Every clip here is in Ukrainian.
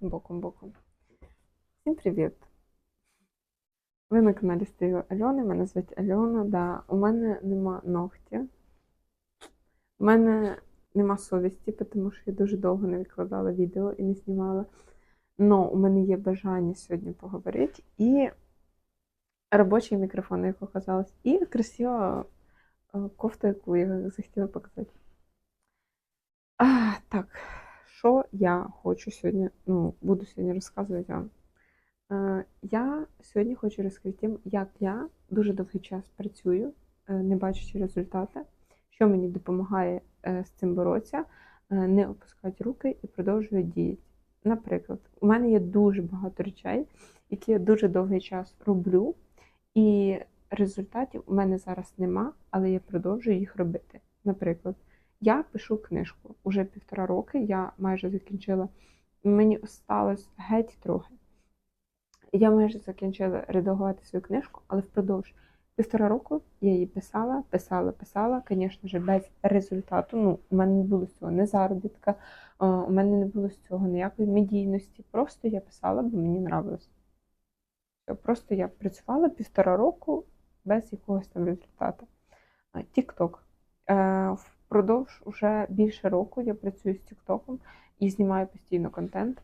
боком-боком. Всім привіт! Ви на каналі Стою Альони, мене звуть Альона. Да. У мене нема ногтя. У мене нема совісті, тому що я дуже довго не викладала відео і не знімала. Но у мене є бажання сьогодні поговорити. І робочий мікрофон, як оказалось, і красива е, кофта, яку я захотіла показати. А, так, що я хочу сьогодні, ну, буду сьогодні розказувати вам. Е, Я сьогодні хочу розказати, як я дуже довгий час працюю, е, не бачачи результати, що мені допомагає е, з цим боротися, не опускати руки і продовжую діяти. Наприклад, у мене є дуже багато речей, які я дуже довгий час роблю, і результатів у мене зараз нема, але я продовжую їх робити. Наприклад, я пишу книжку. Уже півтора роки я майже закінчила. Мені осталось геть трохи. Я майже закінчила редагувати свою книжку, але впродовж півтора року я її писала, писала, писала, звісно ж, без результату. Ну, у мене не було з цього не заробітка, у мене не було з цього ніякої медійності. Просто я писала, бо мені нравилось. Просто я працювала півтора року без якогось там результату. Тік-ток. Впродовж уже більше року я працюю з Тіктоком і знімаю постійно контент.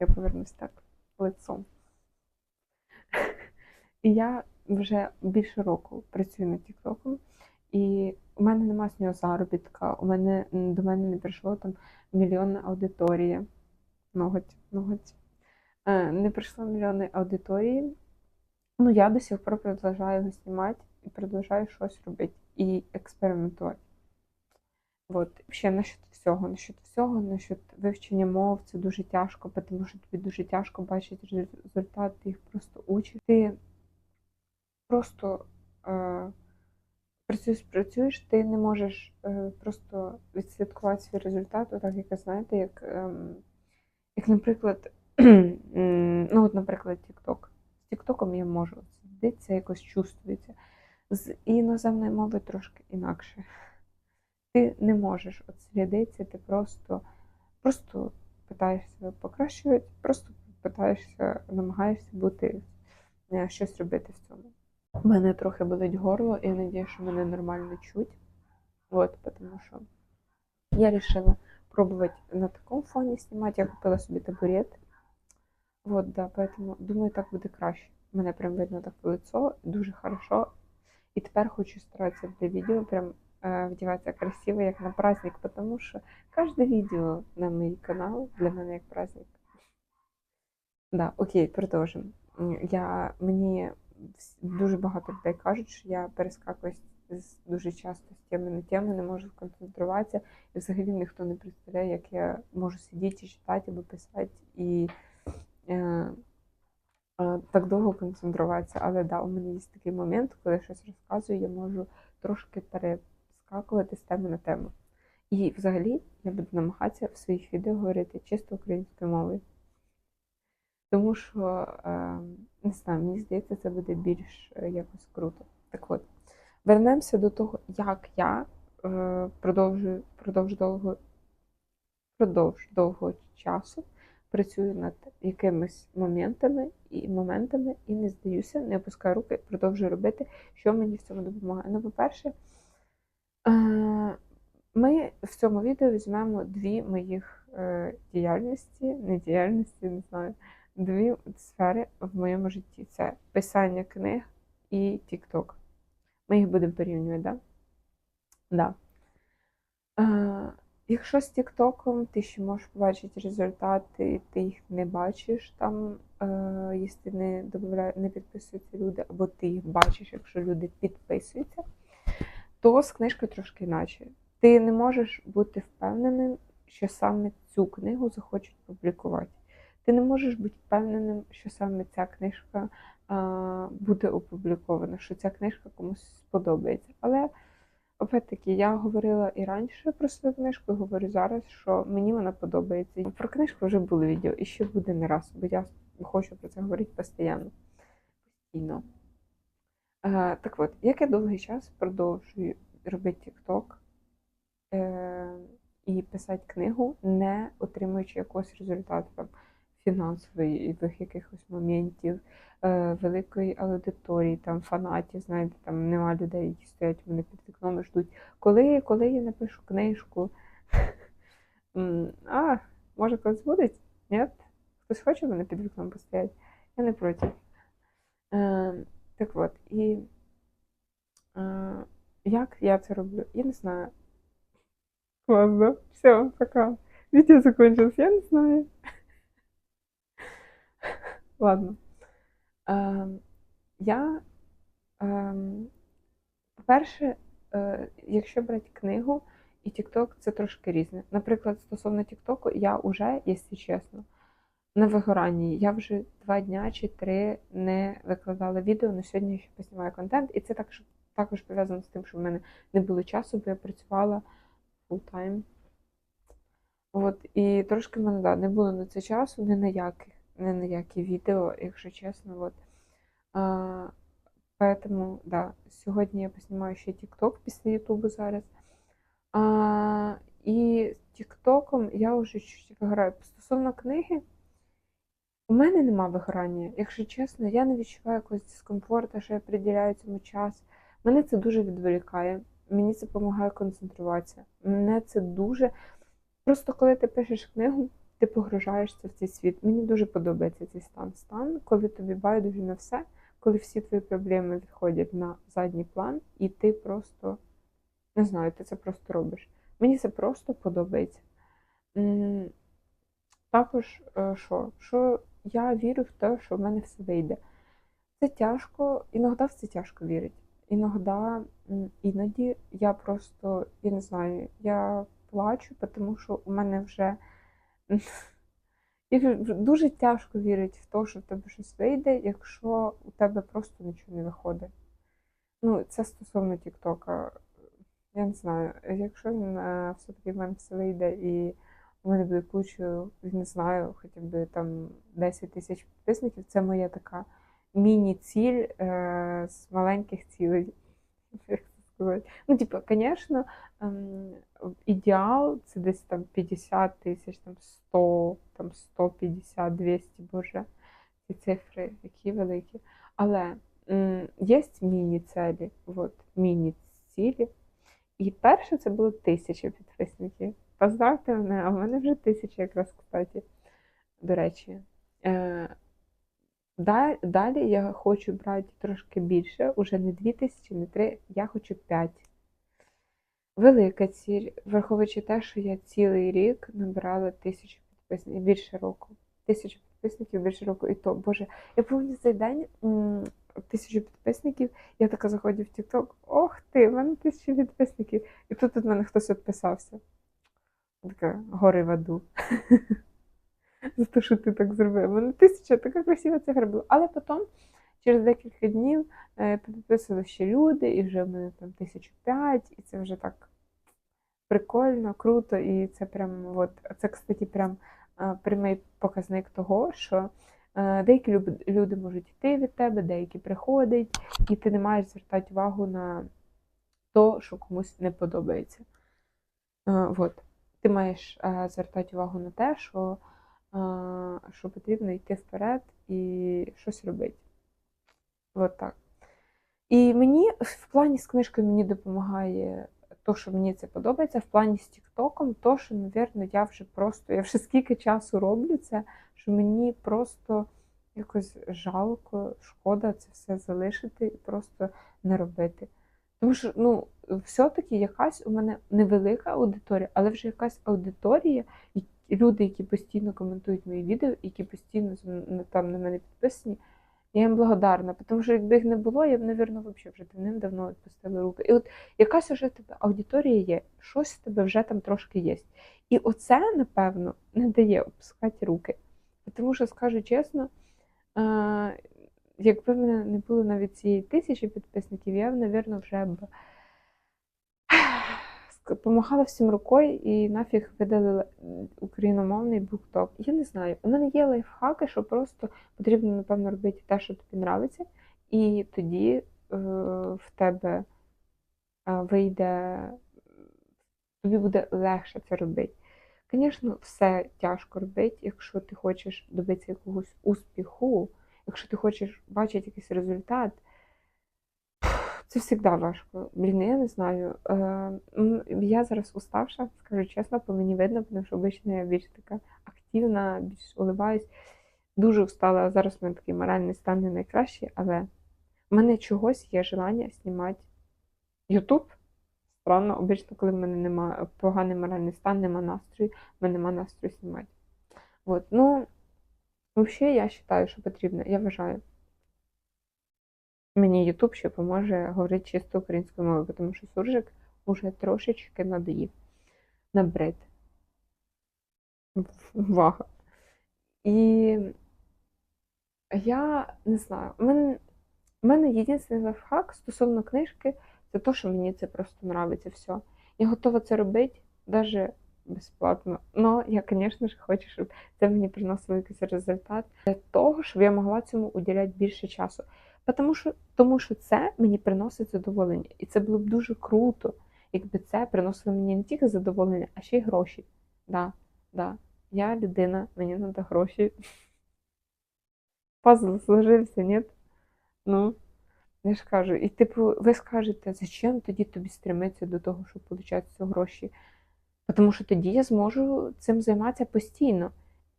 Я повернусь так лицом. І я вже більше року працюю над Тіктоком, і у мене немає з нього заробітка, у мене до мене не прийшло там мільйонна аудиторія. Ноготь, ноготь. Е, Не прийшло мільйонної аудиторії. Ну, я до сих пор продовжую його знімати і продовжую щось робити і експериментувати. От, ще насчет всього, насчет всього, насчет вивчення мов, це дуже тяжко, тому що тобі дуже тяжко бачити результат, ти їх просто учиш. Ти просто е, працюєш, працюєш, ти не можеш е, просто відслідкувати свій результат, отак, як знаєте, як, ем, як наприклад, ну, от, наприклад, TikTok. З TikTok я можу це якось чувствується. З іноземної мови трошки інакше ти не можеш от слідитися, ти просто, просто питаєшся покращувати, просто питаєшся, намагаєшся бути, е, щось робити в цьому. У мене трохи болить горло, і я надію, що мене нормально чуть. От, тому що я вирішила пробувати на такому фоні знімати. Я купила собі табурет. Вот, да, поэтому думаю, так буде краще. Мене прям видно так в лицо, дуже хорошо. І тепер хочу старатися для відео прям э, вдіватися красиво, як на праздник, тому що кожне відео на мій канал для мене як праздник. Да, окей, продовжимо. Я, мені дуже багато людей кажуть, що я перескакую дуже часто з теми на тему, не можу сконцентруватися. І взагалі ніхто не представляє, як я можу сидіти читати або писати і е, е, так довго концентруватися. Але да, у мене є такий момент, коли я щось розказую, я можу трошки перескакувати з теми на тему. І взагалі я буду намагатися в своїх відео говорити чисто українською мовою. Тому що, е, не знаю, мені здається, це буде більш е, якось круто. Так от, вернемося до того, як я е, продовжую, продовж довго, продовж довгого часу працюю над якимись моментами і моментами і не здаюся, не опускаю руки, продовжую робити, що мені в цьому допомагає. Ну, по-перше, ми в цьому відео візьмемо дві моїх е, діяльності, не діяльності, не знаю, дві сфери в моєму житті: це писання книг і TikTok. Ми їх будемо порівнювати, так? Да? Да. Е, якщо з Тіктоком ти ще можеш побачити результати, ти їх не бачиш там, е, якщо не не підписуються люди, або ти їх бачиш, якщо люди підписуються, то з книжкою трошки іначе. Ти не можеш бути впевненим, що саме цю книгу захочуть публікувати. Ти не можеш бути впевненим, що саме ця книжка а, буде опублікована, що ця книжка комусь сподобається. Але опять-таки я говорила і раніше про свою книжку, і говорю зараз, що мені вона подобається. Про книжку вже було відео, і ще буде не раз, бо я хочу про це говорити постійно. Постійно. Е, так от, як я довгий час продовжую робити TikTok е, і писати книгу, не отримуючи якогось результату. Там, фінансових якихось моментів, е, великої аудиторії, там фанатів, знаєте, там нема людей, які стоять у мене під вікном і ждуть. Коли, коли я напишу книжку? А, може колись буде? Ні? Хтось хоче мене під вікном постояти? Я не проти. Е, так от, і е, як я це роблю? Я не знаю. Класно. Все, пока. Видео закончилось, я не знаю. Ладно. Ем, я, по-перше, е, якщо брати книгу і TikTok, це трошки різне. Наприклад, стосовно TikTok, я вже, якщо чесно, на вигоранні. Я вже два дня чи три не викладала відео, на сьогодні я ще поснімаю контент, і це також, також пов'язано з тим, що в мене не було часу, бо я працювала time. От, і трошки в мене да, не було на це часу, ні на яких, ні на які відео, якщо чесно. От. А, поэтому, да, сьогодні я поснімаю ще TikTok після Ютубу зараз. А, і TikTokом я вже чуть виграю. Стосовно книги, у мене нема вигорання. Якщо чесно, я не відчуваю якогось дискомфорту, що я приділяю цьому час. Мене це дуже відволікає. Мені це допомагає концентруватися. Мене це дуже. Просто коли ти пишеш книгу, ти погружаєшся в цей світ. Мені дуже подобається цей стан. Стан, коли тобі байдуже на все, коли всі твої проблеми відходять на задній план, і ти просто не знаю, ти це просто робиш. Мені це просто подобається. Також, е, що? Що я вірю в те, що в мене все вийде. Це тяжко, іноді в це тяжко вірити. Іноді, іноді я просто, я не знаю, я плачу, тому що у мене вже дуже тяжко вірити в те, що в тебе щось вийде, якщо у тебе просто нічого не виходить. Ну, це стосовно Тіктока. Я не знаю, якщо він е, все-таки в мене все вийде і мене буде куча, не знаю, хоча б там 10 тисяч підписників, це моя така міні-ціль е, з маленьких цілей. Як це сказати? Ну, типу, звісно, ем, ідеал це десь там 50 тисяч, там 100, там 150, 200, боже, ці цифри, які великі. Але м, є міні-цілі, от, міні-цілі. І перше це було тисяча підписників. Поздравте мене, а в мене вже тисяча якраз, кстати, до речі. Е, далі я хочу брати трошки більше, уже не дві тисячі, не три, я хочу п'ять. Велика ціль, враховуючи те, що я цілий рік набирала тисячу підписників, більше року. Тисячу підписників більше року. І то, Боже, я пам'ятаю цей день тисячу підписників, я така заходжу в TikTok, ох ти, в мене тисяча підписників. І тут від мене хтось відписався. Така гори в аду. За те, що ти так зробив. Мене тисяча, така красива цифра була. Але потім, через декілька днів, е, підписали ще люди, і вже в мене там тисячу п'ять, і це вже так прикольно, круто, і це прям, от, це, кстати, прям е, прямий показник того, що е, деякі люди можуть йти від тебе, деякі приходять, і ти не маєш звертати увагу на то, що комусь не подобається. От. Ти маєш е, звертати увагу на те, що, е, що потрібно йти вперед і щось робити. От так. І мені в плані з книжкою мені допомагає то, що мені це подобається, в плані з Тіктоком, то, що, напевно, я вже просто, я вже скільки часу роблю це, що мені просто якось жалко, шкода це все залишити і просто не робити. Тому що, ну, все-таки якась у мене невелика аудиторія, але вже якась аудиторія, люди, які постійно коментують мої відео, які постійно там на мене підписані, я їм благодарна, тому що якби їх не було, я б, напевно, взагалі вже давним-давно відпустила руки. І от якась вже тебе аудиторія є, щось в тебе вже там трошки є. І оце, напевно, не дає опускати руки. Тому що, скажу чесно, е, якби в мене не було навіть цієї тисячі підписників, я б, напевно, вже б помахала всім рукою і нафіг видалила україномовний букток. Я не знаю. У мене є лайфхаки, що просто потрібно, напевно, робити те, що тобі подобається, і тоді е, в тебе е, вийде, тобі буде легше це робити. Звісно, все тяжко робити, якщо ти хочеш добитися якогось успіху, якщо ти хочеш бачити якийсь результат. Це завжди важко. Блін, я не знаю. Е, Я зараз уставша, скажу чесно, по мені видно, тому що обично я більш така активна, більш уливаюсь. Дуже устала. Зараз в мене такий моральний стан не найкращий, але в мене чогось є желання знімати Ютуб. Странно, обично, коли в мене немає поганий моральний стан, нема настрою, в мене нема настрою знімати. От. Ну, взагалі, я вважаю, що потрібно. Я вважаю. Мені YouTube ще поможе говорити чисто українською мовою, тому що суржик уже трошечки надоїв. Набрид. Увага. І я не знаю, у мене, мене єдиний лайфхак стосовно книжки, це те, що мені це просто нравиться все. Я готова це робити, навіть безплатно. Но я, звісно ж, хочу, щоб це мені приносило якийсь результат для того, щоб я могла цьому уділяти більше часу. Тому що, тому що це мені приносить задоволення. І це було б дуже круто, якби це приносило мені не тільки задоволення, а ще й гроші. Да, да. Я людина, мені треба гроші. Пазл сложився, ні? Ну, я ж кажу, і типу, ви скажете, зачем тоді тобі стремитися до того, щоб отримати гроші? Тому що тоді я зможу цим займатися постійно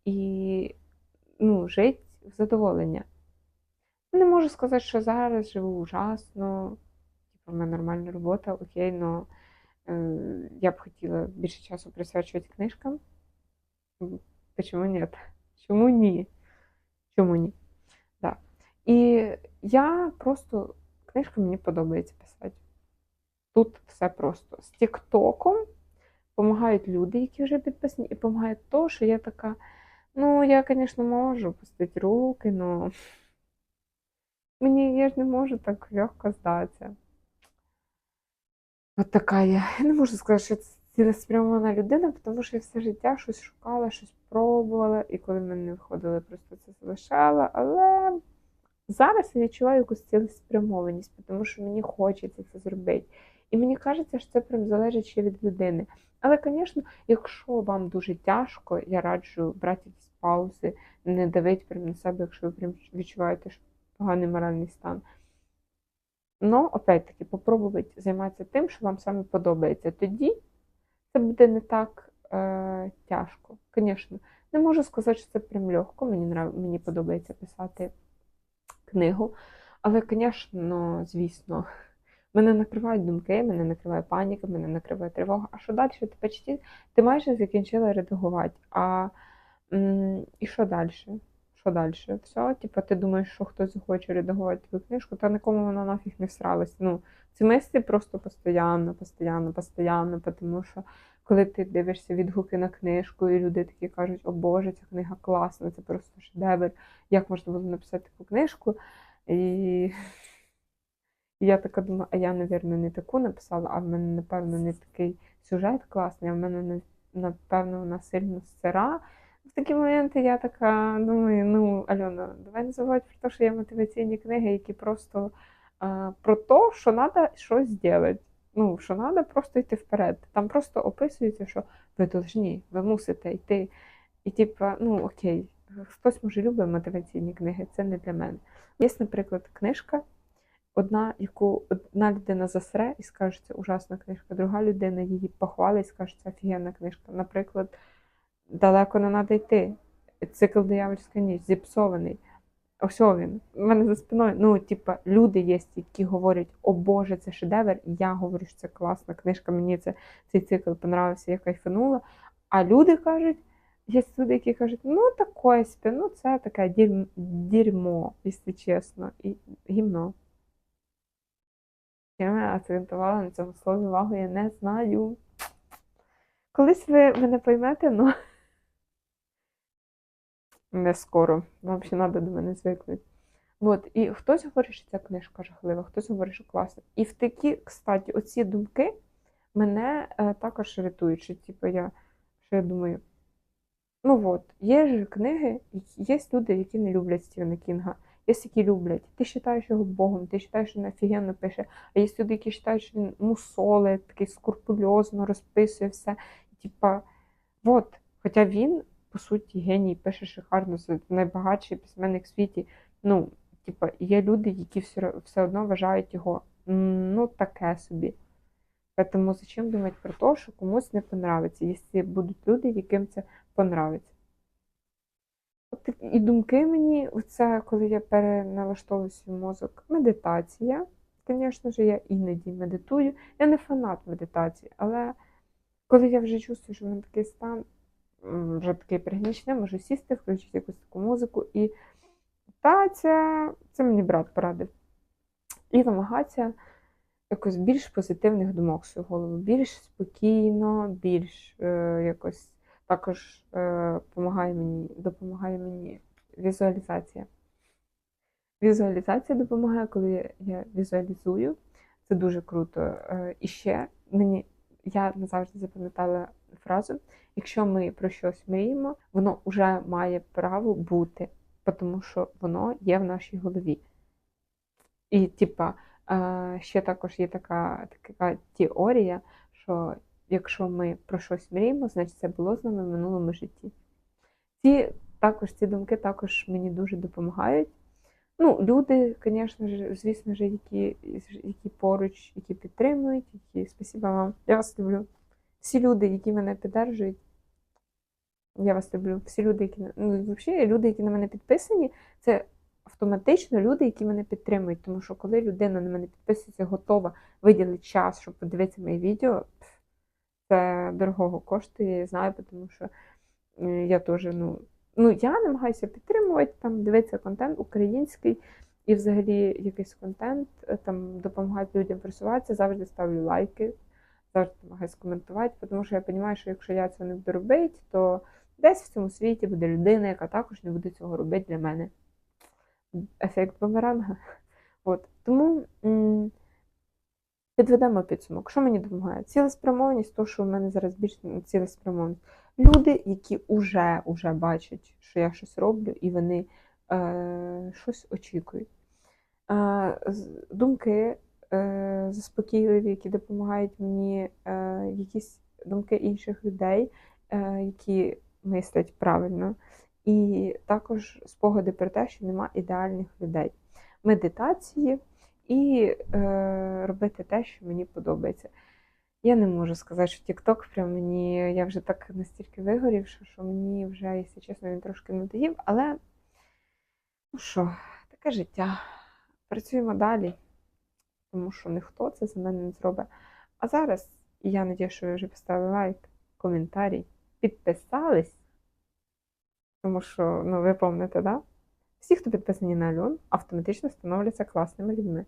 і ну, жити в задоволення. Не можу сказати, що зараз живу ужасно, типу, в мене нормальна робота, окей, але е, я б хотіла більше часу присвячувати книжкам. Чому ні? Чому ні? Чому ні? Да. І я просто книжку мені подобається писати. Тут все просто. З Тіктоком допомагають люди, які вже підписані, і допомагає то, що я така, ну, я, звісно, можу пустити руки, але мені я ж не можу так легко здатися. От така я. Я не можу сказати, що це цілеспрямована людина, тому що я все життя щось шукала, щось пробувала, і коли мене не виходило, просто це залишала. Але зараз я відчуваю якусь цілеспрямованість, тому що мені хочеться це зробити. І мені кажеться, що це прям залежить ще від людини. Але, звісно, якщо вам дуже тяжко, я раджу брати якісь паузи, не давити прям на себе, якщо ви прям відчуваєте що поганий моральний стан. Ну, опять-таки, попробувати займатися тим, що вам саме подобається. Тоді це буде не так е, тяжко. Звісно, не можу сказати, що це прям легко. Мені мені подобається писати книгу. Але, звісно, звісно, мене накривають думки, мене накриває паніка, мене накриває тривога. А що далі? Ти почти ти майже закінчила редагувати. А і що далі? Що далі? Все, типу, ти думаєш, що хтось захоче редагувати твою книжку, та нікому вона нафіг не всралась. Ну, ці мислі просто постійно, постійно, постійно, тому що коли ти дивишся відгуки на книжку, і люди такі кажуть, о Боже, ця книга класна, це просто шедевр, як можна було написати таку книжку? І і я така думаю, а я, мабуть, не таку написала, а в мене, напевно, не такий сюжет класний, а в мене, напевно, вона сильно сира. В такі моменти я така думаю, ну, Альона, давай не забувай про те, що є мотиваційні книги, які просто а, про те, що треба щось зробити. Ну, що треба просто йти вперед. Там просто описується, що ви повинні, ви мусите йти. І, типа, ну окей, хтось може любить мотиваційні книги, це не для мене. Є, наприклад, книжка, одна, яку одна людина засре і скаже, що це ужасна книжка, друга людина її похвалить і скаже, що це офігенна книжка. Наприклад, далеко не треба йти. Цикл диявольська ніч, зіпсований. Ось він. У мене за спиною. Ну, типа, люди є, які говорять, о Боже, це шедевр. Я говорю, що це класна книжка, мені це, цей цикл понравився, я кайфанула. А люди кажуть, є люди, які кажуть, ну такое себе, ну це таке дерьмо, якщо чесно, і гімно. Я акцентувала на цьому слові увагу, я не знаю. Колись ви мене поймете, ну не скоро. Вам ще треба до мене звикнути. От, і хтось говорить, що ця книжка жахлива, хтось говорить, що класна. І в такі, кстати, оці думки мене е, також рятують, що типу, я що я думаю. Ну от, є ж книги, є люди, які не люблять Стівена Кінга, є які люблять. Ти вважаєш його Богом, ти вважаєш, що він офігенно пише, а є люди, які вважають, що він мусолить, такий скрупульозно розписує все. Типа, от, Хоча він, по суті, геній, пише шикарно, найбагатший письменник в світі. Ну, типа, є люди, які все, все одно вважають його ну, таке собі. Тому зачем думати про те, що комусь не понравиться, якщо будуть люди, яким це понравиться. І думки мені, оце, коли я переналаштовую мозок, медитація. Звісно ж, я іноді медитую. Я не фанат медитації, але коли я вже чувствую, що в мене такий стан, вже такий пригнічений, можу сісти, включити якусь таку музику. І медитація, це мені брат порадив. І намагатися якось більш позитивних думок в свою голову, більш спокійно, більш е, якось також е, допомагає мені, допомагає мені візуалізація. Візуалізація допомагає, коли я візуалізую. Це дуже круто. Е, І ще мені я назавжди запам'ятала фразу: якщо ми про щось мріємо, воно вже має право бути, тому що воно є в нашій голові. І, типа, е, ще також є така, така теорія, що якщо ми про щось мріємо, значить це було з нами в минулому житті. Ці також ці думки також мені дуже допомагають. Ну, люди, звісно ж, звісно ж, які, які поруч, які підтримують, які спасіба вам. Я вас люблю. Всі люди, які мене підтримують, я вас люблю. Всі люди, які ну, взагалі, люди, які на мене підписані, це автоматично люди, які мене підтримують. Тому що коли людина на мене підписується, готова виділити час, щоб подивитися мої відео, це дорогого коштує, я знаю, тому що е, я теж, ну, ну, я намагаюся підтримувати, там, дивитися контент український і взагалі якийсь контент, е, там, допомагати людям просуватися, завжди ставлю лайки, завжди намагаюся коментувати, тому що я розумію, що якщо я цього не буду робити, то десь в цьому світі буде людина, яка також не буде цього робити для мене. Ефект бумеранга. От. Тому підведемо підсумок. Що мені допомагає? Цілеспрямованість, то, що в мене зараз більш цілеспрямованість. Люди, які вже, вже бачать, що я щось роблю, і вони е, щось очікують. Е, думки е, заспокійливі, які допомагають мені, е, якісь думки інших людей, е, які мислять правильно. І також спогади про те, що нема ідеальних людей. Медитації і е, робити те, що мені подобається. Я не можу сказати, що TikTok прям мені, я вже так настільки вигорівша, що мені вже, якщо чесно, він трошки надоїв, але ну що, таке життя. Працюємо далі, тому що ніхто це за мене не зробить. А зараз я надію, що ви вже поставили лайк, коментарі, підписались, тому що, ну, ви пам'ятаєте, да? Всі, хто підписані на Альон, автоматично становляться класними людьми.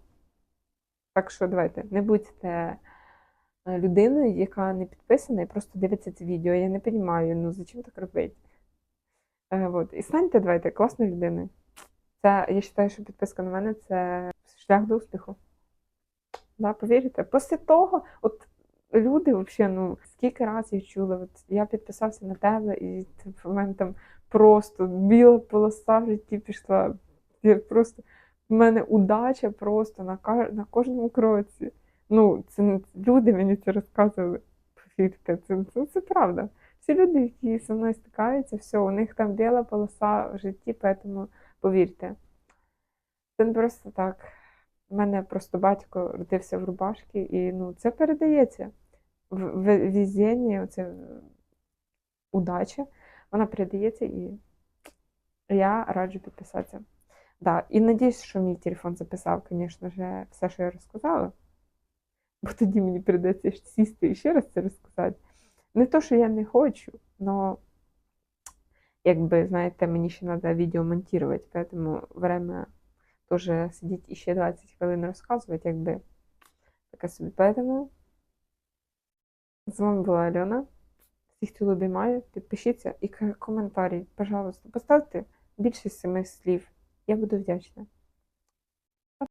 Так що давайте, не будьте е, людиною, яка не підписана і просто дивиться це відео. Я не розумію, ну зачем так робити? Е. І станьте, давайте, класною людиною. Це, я вважаю, що підписка на мене це шлях до успіху. Да, повірите? Після того, от люди, взагалі, ну, скільки разів я чула, от я підписався на тебе, і в мене там просто біла полоса в житті пішла. Я просто, в мене удача просто на, на кожному кроці. Ну, це люди мені це розказували. Повірте, це, це, це правда. Всі люди, які зі мною стикаються, все, у них там біла полоса в житті, тому повірте. Це не просто так. У мене просто батько родився в рубашці, і ну, це передається. В, в везіння, оце удача, вона передається, і я раджу підписатися. Да, і надіюсь, що мій телефон записав, звісно ж, все, що я розказала. Бо тоді мені прийдеться сісти і ще раз це розказати. Не то, що я не хочу, але, якби, знаєте, мені ще треба відео монтувати, тому время теж сидіти і ще 20 хвилин розказувати, якби таке собі. Поэтому з вами була Альона. Всіх цілу обіймаю. Підпишіться і коментарі, пожалуйста. Поставте більше семи слів. Я буду вдячна.